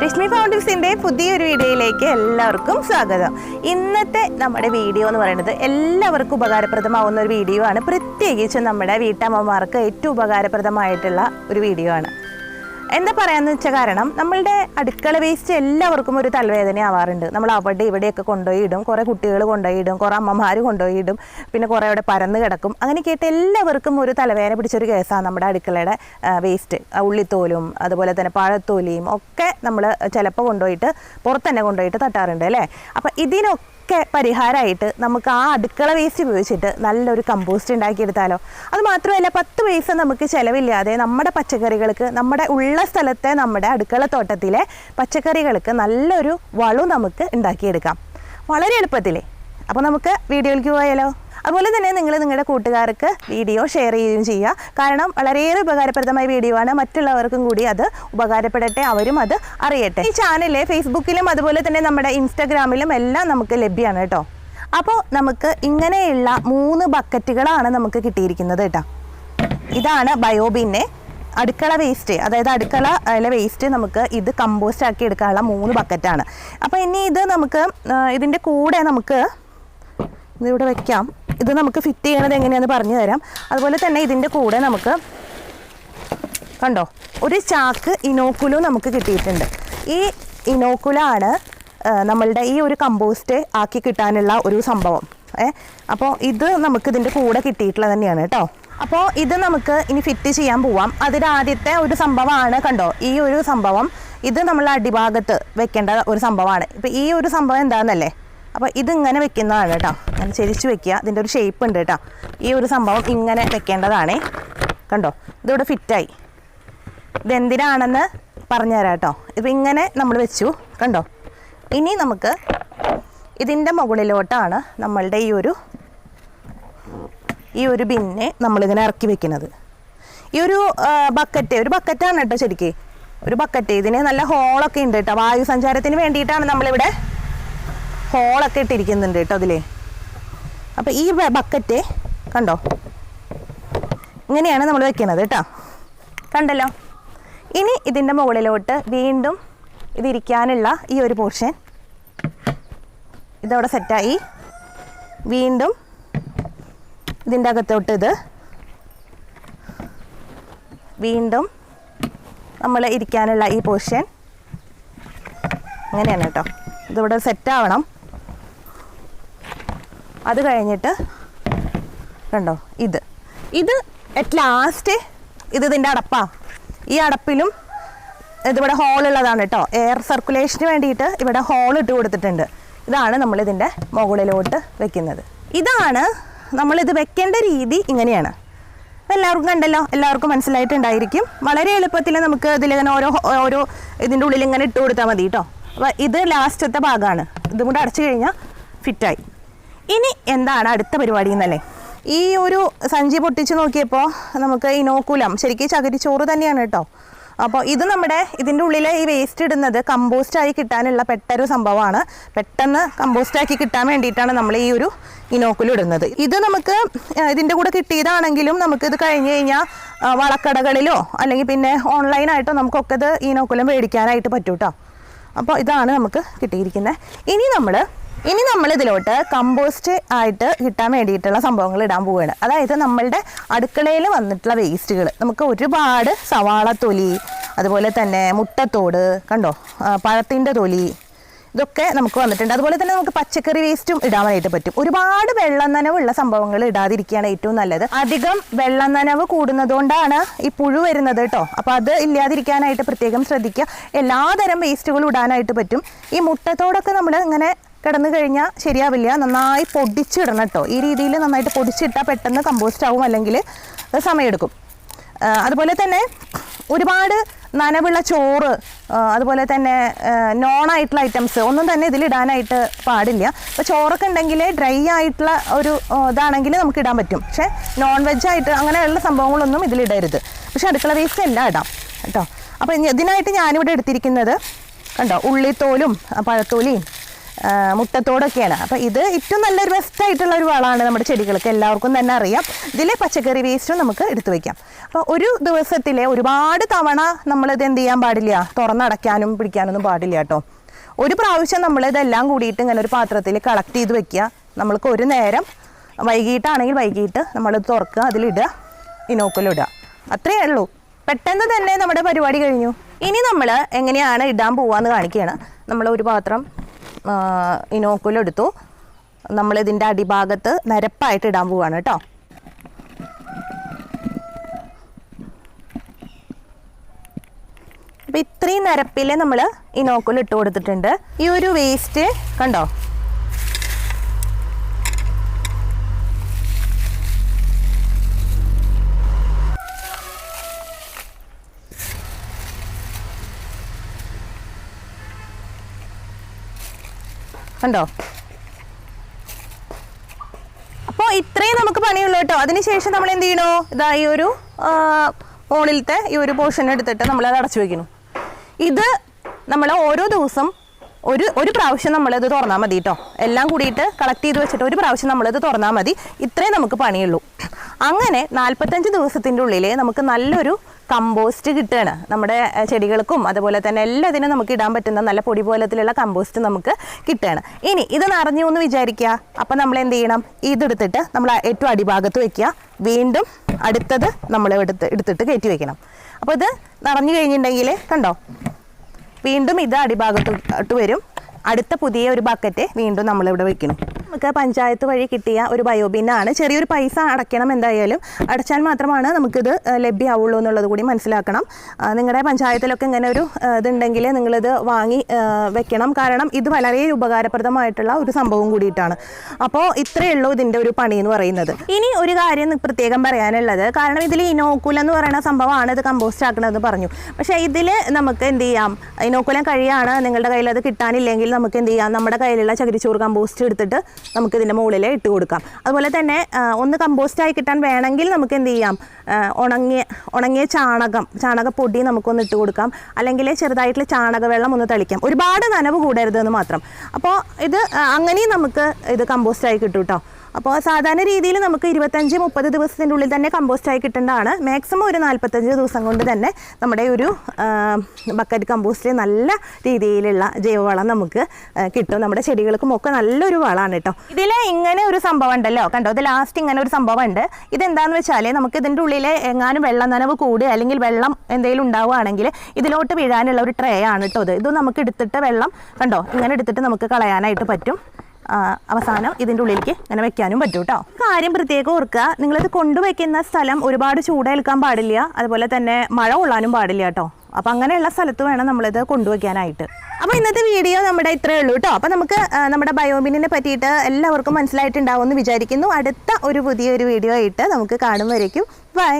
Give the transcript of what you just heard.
രശ്മി ഫൗണ്ടിക്സിന്റെ പുതിയൊരു വീഡിയോയിലേക്ക് എല്ലാവർക്കും സ്വാഗതം. ഇന്നത്തെ നമ്മുടെ വീഡിയോ എന്ന് പറയുന്നത് എല്ലാവർക്കും ഉപകാരപ്രദമാവുന്ന ഒരു വീഡിയോ ആണ്. പ്രത്യേകിച്ച് നമ്മുടെ വീട്ടമ്മമാർക്ക് ഏറ്റവും ഉപകാരപ്രദമായിട്ടുള്ള ഒരു വീഡിയോ ആണ്. എന്താ പറയാന്ന് വെച്ച കാരണം നമ്മളുടെ അടുക്കള വേസ്റ്റ് എല്ലാവർക്കും ഒരു തലവേദന ആവാറുണ്ട്. നമ്മൾ അവിടെ ഇവിടെയൊക്കെ കൊണ്ടുപോയി ഇടും കുറേ കുട്ടികൾ കൊണ്ടുപോയി ഇടും കുറേ അമ്മമാർ കൊണ്ടുപോയി ഇടും പിന്നെ കുറേ അവിടെ പരന്ന് കിടക്കും. അങ്ങനെ കേട്ട് എല്ലാവർക്കും ഒരു തലവേദന പിടിച്ചൊരു കേസാണ് നമ്മുടെ അടുക്കളയുടെ വേസ്റ്റ് ഉള്ളിത്തോലും അതുപോലെ തന്നെ പഴത്തോലിയും ഒക്കെ നമ്മൾ ചിലപ്പോൾ കൊണ്ടുപോയിട്ട് പുറത്ത് തന്നെ കൊണ്ടുപോയിട്ട് തട്ടാറുണ്ട് അല്ലേ? അപ്പം ഇതിനൊക്കെ പരിഹാരമായിട്ട് നമുക്ക് ആ അടുക്കള വേസ്റ്റ് ഉപയോഗിച്ചിട്ട് നല്ലൊരു കമ്പോസ്റ്റ് ഉണ്ടാക്കിയെടുത്താലോ. അത് മാത്രമല്ല പത്ത് പൈസ നമുക്ക് ചിലവില്ലാതെ നമ്മുടെ പച്ചക്കറികൾക്ക് നമ്മുടെ ഉള്ള സ്ഥലത്തെ നമ്മുടെ അടുക്കള തോട്ടത്തിലെ പച്ചക്കറികൾക്ക് നല്ലൊരു വളവും നമുക്ക് ഉണ്ടാക്കിയെടുക്കാം. വളരെ എളുപ്പത്തിലേ. അപ്പോൾ നമുക്ക് വീഡിയോയിലേക്ക് പോയാലോ? അതുപോലെ തന്നെ നിങ്ങൾ നിങ്ങളുടെ കൂട്ടുകാർക്ക് വീഡിയോ ഷെയർ ചെയ്യുകയും ചെയ്യുക. കാരണം വളരെയേറെ ഉപകാരപ്രദമായ വീഡിയോ ആണ്. മറ്റുള്ളവർക്കും കൂടി അത് ഉപകാരപ്പെടട്ടെ. അവരും അത് അറിയട്ടെ. ഈ ചാനൽ ഫേസ്ബുക്കിലും അതുപോലെ തന്നെ നമ്മുടെ ഇൻസ്റ്റാഗ്രാമിലും എല്ലാം നമുക്ക് ലഭ്യമാണ് കേട്ടോ. അപ്പോൾ നമുക്ക് ഇങ്ങനെയുള്ള മൂന്ന് ബക്കറ്റുകളാണ് നമുക്ക് കിട്ടിയിരിക്കുന്നത് കേട്ടോ. ഇതാണ് ബയോബിന്നെ അടുക്കള വേസ്റ്റ് അതായത് അടുക്കള അതിലെ വേസ്റ്റ് നമുക്ക് ഇത് കമ്പോസ്റ്റ് ആക്കി എടുക്കാനുള്ള മൂന്ന് ബക്കറ്റാണ് അപ്പോൾ ഇനി ഇത് നമുക്ക് ഇതിന്റെ കൂടെ നമുക്ക് ഇതിവിടെ വെക്കാം. ഇത് നമുക്ക് ഫിറ്റ് ചെയ്യണത് എങ്ങനെയാന്ന് പറഞ്ഞു തരാം. അതുപോലെ തന്നെ ഇതിന്റെ കൂടെ നമുക്ക് കണ്ടോ ഒരു ചാക്ക് ഇനോക്കുലു നമുക്ക് കിട്ടിയിട്ടുണ്ട്. ഈ ഇനോക്കുലാണ് നമ്മളുടെ ഈ ഒരു കമ്പോസ്റ്റ് ആക്കി കിട്ടാനുള്ള ഒരു സംഭവം. ഏ അപ്പോൾ ഇത് നമുക്ക് ഇതിന്റെ കൂടെ കിട്ടിയിട്ടുള്ളത് തന്നെയാണ് കേട്ടോ. അപ്പോൾ ഇത് നമുക്ക് ഇനി ഫിറ്റ് ചെയ്യാൻ പോവാം. അതിന്റെ ആദ്യത്തെ ഒരു സംഭവമാണ് കണ്ടോ ഈ ഒരു സംഭവം. ഇത് നമ്മൾ അടിഭാഗത്ത് വെക്കേണ്ട ഒരു സംഭവമാണ്. ഇപ്പോൾ ഈ ഒരു സംഭവം എന്താണെന്നല്ലേ അപ്പോൾ ഇതിങ്ങനെ വെക്കുന്നതാണ് കേട്ടോ. അങ്ങനെ ചെരിച്ച് വെക്കുക. ഇതിന്റെ ഒരു ഷേപ്പ് ഉണ്ട് കേട്ടോ. ഈ ഒരു സംഭവം ഇങ്ങനെ വെക്കേണ്ടതാണേ. കണ്ടോ? ഇതിവിടെ ഫിറ്റായി ഇതെന്തിനാണെന്ന് പറഞ്ഞുതരാം കേട്ടോ. ഇപ്പം ഇങ്ങനെ നമ്മൾ വെച്ചു. കണ്ടോ? ഇനി നമുക്ക് ഇതിന്റെ മുകളിലോട്ടാണ് നമ്മളുടെ ഈ ഒരു ഈ ഒരു ബിന്നെ നമ്മളിങ്ങനെ ഇറക്കി വെക്കുന്നത്. ഈ ഒരു ബക്കറ്റ് ഒരു ബക്കറ്റാണ് കേട്ടോ ശരിക്ക്. ഒരു ബക്കറ്റ് ഇതിന് നല്ല ഹോളൊക്കെ ഉണ്ട് കേട്ടോ. വായു സഞ്ചാരത്തിന് വേണ്ടിയിട്ടാണ് നമ്മളിവിടെ ഹോളൊക്കെ ഇട്ടിരിക്കുന്നുണ്ട് കേട്ടോ അതിലേ. അപ്പോൾ ഈ ബക്കറ്റ് കണ്ടോ? ഇങ്ങനെയാണ് നമ്മൾ വെക്കുന്നത് കേട്ടോ. കണ്ടല്ലോ? ഇനി ഇതിന്റെ മുകളിലോട്ട് വീണ്ടും ഇതിരിക്കാനുള്ള ഈ ഒരു പോർഷൻ ഇതവിടെ സെറ്റായി വീണ്ടും ഇതിന്റെ അകത്തോട്ട് ഇത് വീണ്ടും നമ്മൾ ഇരിക്കാനുള്ള ഈ പോർഷൻ അങ്ങനെയാണ് കേട്ടോ. ഇതിവിടെ സെറ്റാവണം അത് കഴിഞ്ഞിട്ട് കണ്ടോ ഇത്. ഇത് അറ്റ് ലാസ്റ്റ് ഇത് ഇതിന്റെ അടപ്പാ. ഈ അടപ്പിലും ഇതിവിടെ ഹോൾ ഉള്ളതാണ് കേട്ടോ എയർ സർക്കുലേഷന് വേണ്ടിയിട്ട് ഇവിടെ ഹോൾ ഇട്ട് കൊടുത്തിട്ടുണ്ട്. ഇതാണ് നമ്മളിതിന്റെ മുകളിലോട്ട് വെക്കുന്നത്. ഇതാണ് നമ്മളിത് വെക്കേണ്ട രീതി ഇങ്ങനെയാണ്. എല്ലാവർക്കും കണ്ടല്ലോ? എല്ലാവർക്കും മനസ്സിലായിട്ടുണ്ടായിരിക്കും. വളരെ എളുപ്പത്തിൽ നമുക്ക് ഇതിലിങ്ങനെ ഓരോ ഓരോ ഇതിന്റെ ഉള്ളിൽ ഇങ്ങനെ ഇട്ട് കൊടുത്താൽ മതി കേട്ടോ അപ്പോൾ ഇത് ലാസ്റ്റത്തെ ഭാഗമാണ്. ഇതും കൂടെ അടച്ചു കഴിഞ്ഞാൽ ഫിറ്റായി ഇനി എന്താണ് അടുത്ത പരിപാടി എന്നല്ലേ ഈ ഒരു സഞ്ചി പൊട്ടിച്ച് നോക്കിയപ്പോൾ നമുക്ക് ഇനോക്കുലം ശരിക്കും ചകിരിച്ചോറ് തന്നെയാണ് കേട്ടോ. അപ്പോൾ ഇത് നമ്മുടെ ഇതിന്റെ ഉള്ളിലെ ഈ വേസ്റ്റ് ഇടുന്നത് കമ്പോസ്റ്റായി കിട്ടാനുള്ള പെട്ടൊരു സംഭവമാണ്. പെട്ടെന്ന് കമ്പോസ്റ്റാക്കി കിട്ടാൻ വേണ്ടിയിട്ടാണ് നമ്മൾ ഈ ഒരു ഇനോക്കുലം ഇടുന്നത്. ഇത് നമുക്ക് ഇതിന്റെ കൂടെ കിട്ടിയതാണെങ്കിലും നമുക്ക് ഇത് കഴിഞ്ഞ് കഴിഞ്ഞാൽ വളക്കടകളിലോ അല്ലെങ്കിൽ പിന്നെ ഓൺലൈനായിട്ടോ നമുക്കൊക്കെ ഇത് ഇനോക്കുലം മേടിക്കാനായിട്ട് പറ്റൂട്ടോ. അപ്പോൾ ഇതാണ് നമുക്ക് കിട്ടിയിരിക്കുന്നത് ഇനി നമ്മൾ ഇനി നമ്മൾ ഇതിലോട്ട് കമ്പോസ്റ്റ് ആയിട്ട് കിട്ടാൻ വേണ്ടിയിട്ടുള്ള സംഭവങ്ങൾ ഇടാൻ പോവുകയാണ്. അതായത് നമ്മളുടെ അടുക്കളയിൽ വന്നിട്ടുള്ള വേസ്റ്റുകൾ നമുക്ക് ഒരുപാട് സവാള തൊലി അതുപോലെ തന്നെ മുട്ടത്തോട് കണ്ടോ? പഴത്തിന്റെ തൊലി ഇതൊക്കെ നമുക്ക് വന്നിട്ടുണ്ട്. അതുപോലെ തന്നെ നമുക്ക് പച്ചക്കറി വേസ്റ്റും ഇടാനായിട്ട് പറ്റും. ഒരുപാട് വെള്ളം നനവുള്ള സംഭവങ്ങൾ ഇടാതിരിക്കുകയാണ് ഏറ്റവും നല്ലത്. അധികം വെള്ളം നനവ് കൂടുന്നതുകൊണ്ടാണ് ഈ പുഴു വരുന്നത് കേട്ടോ. അപ്പോൾ അത് ഇല്ലാതിരിക്കാനായിട്ട് പ്രത്യേകം ശ്രദ്ധിക്കുക. എല്ലാതരം വേസ്റ്റുകളും ഇടാനായിട്ട് പറ്റും. ഈ മുട്ടത്തോടൊക്കെ നമ്മൾ ഇങ്ങനെ കിടന്നു കഴിഞ്ഞാൽ ശരിയാവില്ല. നന്നായി പൊടിച്ചിടണം കേട്ടോ ഈ രീതിയിൽ നന്നായിട്ട് പൊടിച്ചിട്ടാൽ പെട്ടെന്ന് കമ്പോസ്റ്റ് ആവും അല്ലെങ്കിൽ സമയമെടുക്കും അതുപോലെ തന്നെ ഒരുപാട് നനവുള്ള ചോറ് അതുപോലെ തന്നെ നോൺ ആയിട്ടുള്ള ഐറ്റംസ് ഒന്നും തന്നെ ഇതിലിടാനായിട്ട് പാടില്ല. അപ്പോൾ ചോറൊക്കെ ഉണ്ടെങ്കിൽ ഡ്രൈ ആയിട്ടുള്ള ഒരു ഇതാണെങ്കിൽ നമുക്ക് ഇടാൻ പറ്റും. പക്ഷേ നോൺ വെജ് ആയിട്ട് അങ്ങനെയുള്ള സംഭവങ്ങളൊന്നും ഇതിലിടരുത് പക്ഷേ അടുക്കള വേസ്റ്റ് എല്ലാം ഇടാം കേട്ടോ അപ്പോൾ ഇതിനായിട്ട് ഞാനിവിടെ എടുത്തിരിക്കുന്നത് കണ്ടോ? ഉള്ളിത്തോലും പഴത്തോലിയും മുട്ടത്തോടൊക്കെയാണ്. അപ്പോൾ ഇത് ഏറ്റവും നല്ലൊരു ബെസ്റ്റ് ആയിട്ടുള്ള ഒരു വളമാണ് നമ്മുടെ ചെടികൾക്ക്. എല്ലാവർക്കും തന്നെ അറിയാം. ഇതിലെ പച്ചക്കറി വേസ്റ്റും നമുക്ക് എടുത്തു വയ്ക്കാം അപ്പോൾ ഒരു ദിവസത്തിലെ ഒരുപാട് തവണ നമ്മളിത് എന്ത് ചെയ്യാൻ പാടില്ല? തുറന്നടയ്ക്കാനും പിടിക്കാനൊന്നും പാടില്ല കേട്ടോ. ഒരു പ്രാവശ്യം നമ്മൾ ഇതെല്ലാം കൂടിയിട്ട് ഇങ്ങനെ ഒരു പാത്രത്തിൽ കളക്ട് ചെയ്ത് വെക്കുക. നമ്മൾക്ക് ഒരു നേരം വൈകിട്ടാണെങ്കിൽ വൈകിട്ട് നമ്മളിത് തുറക്കുക അതിലിടുക ഇനോക്കലിടുക. അത്രയേ ഉള്ളൂ. പെട്ടെന്ന് തന്നെ നമ്മുടെ പരിപാടി കഴിഞ്ഞു. ഇനി നമ്മൾ എങ്ങനെയാണ് ഇടാൻ പോവാന്ന് കാണിക്കുകയാണ്. നമ്മൾ ഒരു പാത്രം ഇനോക്കുലം എടുത്തു. നമ്മൾ ഇതിന്റെ അടിഭാഗത്ത് നിരപ്പായിട്ട് ഇടാൻ പോവാണ് കേട്ടോ. അപ്പം ഇത്രയും നിരപ്പിൽ നമ്മൾ ഇനോക്കുലം ഇട്ട് കൊടുത്തിട്ടുണ്ട്. ഈ ഒരു വേസ്റ്റ് കണ്ടോ? കണ്ടോ അപ്പോൾ ഇത്രയും നമുക്ക് പണിയുള്ളൂ കേട്ടോ. അതിനുശേഷം നമ്മൾ എന്ത് ചെയ്യണോ? ഇതാ ഈ ഒരു മുകളിലത്തെ ഈ ഒരു പോർഷൻ എടുത്തിട്ട് നമ്മൾ അത് അടച്ചു വെക്കണം ഇത് നമ്മൾ ഓരോ ദിവസം ഒരു ഒരു പ്രാവശ്യം നമ്മളിത് തുറന്നാൽ മതി കേട്ടോ. എല്ലാം കൂടിയിട്ട് കളക്ട് ചെയ്ത് വെച്ചിട്ട് ഒരു പ്രാവശ്യം നമ്മളിത് തുറന്നാൽ മതി. ഇത്രയും നമുക്ക് പണിയുള്ളൂ. അങ്ങനെ നാൽപ്പത്തഞ്ച് ദിവസത്തിന്റെ ഉള്ളിൽ നമുക്ക് നല്ലൊരു കമ്പോസ്റ്റ് കിട്ടുകയാണ്. നമ്മുടെ ചെടികൾക്കും അതുപോലെ തന്നെ എല്ലാത്തിനും നമുക്ക് ഇടാൻ പറ്റുന്ന നല്ല പൊടി പോലത്തിലുള്ള കമ്പോസ്റ്റ് നമുക്ക് കിട്ടുകയാണ്. ഇനി ഇത് നിറഞ്ഞു എന്ന് വിചാരിക്കുക. അപ്പം നമ്മൾ എന്ത് ചെയ്യണം? ഇതെടുത്തിട്ട് നമ്മൾ ഏറ്റവും അടിഭാഗത്ത് വയ്ക്കുക വീണ്ടും അടുത്തത് നമ്മൾ എടുത്ത് എടുത്തിട്ട് കയറ്റി വയ്ക്കണം അപ്പോൾ ഇത് നിറഞ്ഞു കഴിഞ്ഞിട്ടുണ്ടെങ്കിൽ കണ്ടോ? വീണ്ടും ഇത് അടിഭാഗത്തോട്ട് വരും. അടുത്ത പുതിയ ഒരു ബക്കറ്റ് വീണ്ടും നമ്മളിവിടെ വെക്കണം നമുക്ക് പഞ്ചായത്ത് വഴി കിട്ടിയ ഒരു ബയോബിന്നാണ്. ചെറിയൊരു പൈസ അടയ്ക്കണം എന്തായാലും. അടച്ചാൽ മാത്രമാണ് നമുക്കിത് ലഭ്യമാവുള്ളൂ എന്നുള്ളത് കൂടി മനസ്സിലാക്കണം. നിങ്ങളുടെ പഞ്ചായത്തിലൊക്കെ ഇങ്ങനെ ഒരു ഇതുണ്ടെങ്കിൽ നിങ്ങളിത് വാങ്ങി വെക്കണം. കാരണം ഇത് വളരെ ഉപകാരപ്രദമായിട്ടുള്ള ഒരു സംഭവം കൂടിയിട്ടാണ്. അപ്പോൾ ഇത്രയേ ഉള്ളൂ ഇതിന്റെ ഒരു പണി എന്ന് പറയുന്നത്. ഇനി ഒരു കാര്യം പ്രത്യേകം പറയാനുള്ളത്. കാരണം ഇതിൽ ഇനോക്കുലം എന്ന് പറയുന്ന സംഭവമാണ് ഇത് കമ്പോസ്റ്റ് ആക്കണമെന്ന് പറഞ്ഞു. പക്ഷേ ഇതിൽ നമുക്ക് എന്ത് ചെയ്യാം? ഇനോക്കുലം കഴിയാണ് നിങ്ങളുടെ കയ്യിൽ അത് കിട്ടാനില്ലെങ്കിൽ നമുക്ക് എന്ത് ചെയ്യാം? നമ്മുടെ കയ്യിലുള്ള ചകിരിച്ചോറ് കമ്പോസ്റ്റ് എടുത്തിട്ട് നമുക്ക് ഇതിന്റെ മുകളിൽ ഇട്ട് കൊടുക്കാം. അതുപോലെ തന്നെ ഒന്ന് കമ്പോസ്റ്റായി കിട്ടാൻ വേണമെങ്കിൽ നമുക്ക് എന്ത് ചെയ്യാം? ഉണങ്ങിയ ഉണങ്ങിയ ചാണകം ചാണകപ്പൊടി നമുക്കൊന്ന് ഇട്ട് കൊടുക്കാം. അല്ലെങ്കിൽ ചെറുതായിട്ടുള്ള ചാണകവെള്ളം ഒന്ന് തളിക്കാം. ഒരുപാട് നനവ് കൂടരുതെന്ന് മാത്രം. അപ്പോൾ ഇത് അങ്ങനെയും നമുക്ക് ഇത് കമ്പോസ്റ്റായി കിട്ടും കേട്ടോ അപ്പോൾ സാധാരണ രീതിയിൽ നമുക്ക് ഇരുപത്തഞ്ച് മുപ്പത് ദിവസത്തിന്റെ ഉള്ളിൽ തന്നെ കമ്പോസ്റ്റായി കിട്ടേണ്ടതാണ്. മാക്സിമം ഒരു നാൽപ്പത്തഞ്ച് ദിവസം കൊണ്ട് തന്നെ നമ്മുടെ ഒരു ബക്കറ്റ് കമ്പോസ്റ്റിൽ നല്ല രീതിയിലുള്ള ജൈവവളം നമുക്ക് കിട്ടും. നമ്മുടെ ചെടികൾക്കും ഒക്കെ നല്ലൊരു വളമാണ് കേട്ടോ. ഇതിൽ ഇങ്ങനെ ഒരു സംഭവം ഉണ്ടല്ലോ. കണ്ടോ? ഇത് ലാസ്റ്റ് ഇങ്ങനെ ഒരു സംഭവം ഉണ്ട്. ഇതെന്താണെന്ന് വെച്ചാൽ നമുക്ക് ഇതിന്റെ ഉള്ളിൽ എങ്ങാനും വെള്ളം നനവ് കൂടുക അല്ലെങ്കിൽ വെള്ളം എന്തെങ്കിലും ഉണ്ടാവുകയാണെങ്കിൽ ഇതിലോട്ട് വീഴാനുള്ള ഒരു ട്രേ ആണ് കേട്ടോ ഇത്. ഇത് നമുക്ക് എടുത്തിട്ട് വെള്ളം കണ്ടോ? ഇങ്ങനെ എടുത്തിട്ട് നമുക്ക് കളയാനായിട്ട് പറ്റും. അവസാനം ഇതിന്റെ ഉള്ളിലേക്ക് ഇങ്ങനെ വെക്കാനും പറ്റും കേട്ടോ കാര്യം പ്രത്യേകം ഓർക്കുക നിങ്ങളിത് കൊണ്ടുവയ്ക്കുന്ന സ്ഥലം ഒരുപാട് ചൂടേൽക്കാൻ പാടില്ല അതുപോലെ തന്നെ മഴ കൊള്ളാനും പാടില്ല കേട്ടോ അപ്പം അങ്ങനെയുള്ള സ്ഥലത്ത് വേണം നമ്മളിത് കൊണ്ടുവയ്ക്കാനായിട്ട്. അപ്പോൾ ഇന്നത്തെ വീഡിയോ നമ്മുടെ ഇത്രയേ ഉള്ളൂ കേട്ടോ അപ്പോൾ നമുക്ക് നമ്മുടെ ബയോമിനെ പറ്റിയിട്ട് എല്ലാവർക്കും മനസ്സിലായിട്ടുണ്ടാവും എന്ന് വിചാരിക്കുന്നു. അടുത്ത ഒരു പുതിയൊരു വീഡിയോ ആയിട്ട് നമുക്ക് കാണും ബൈ.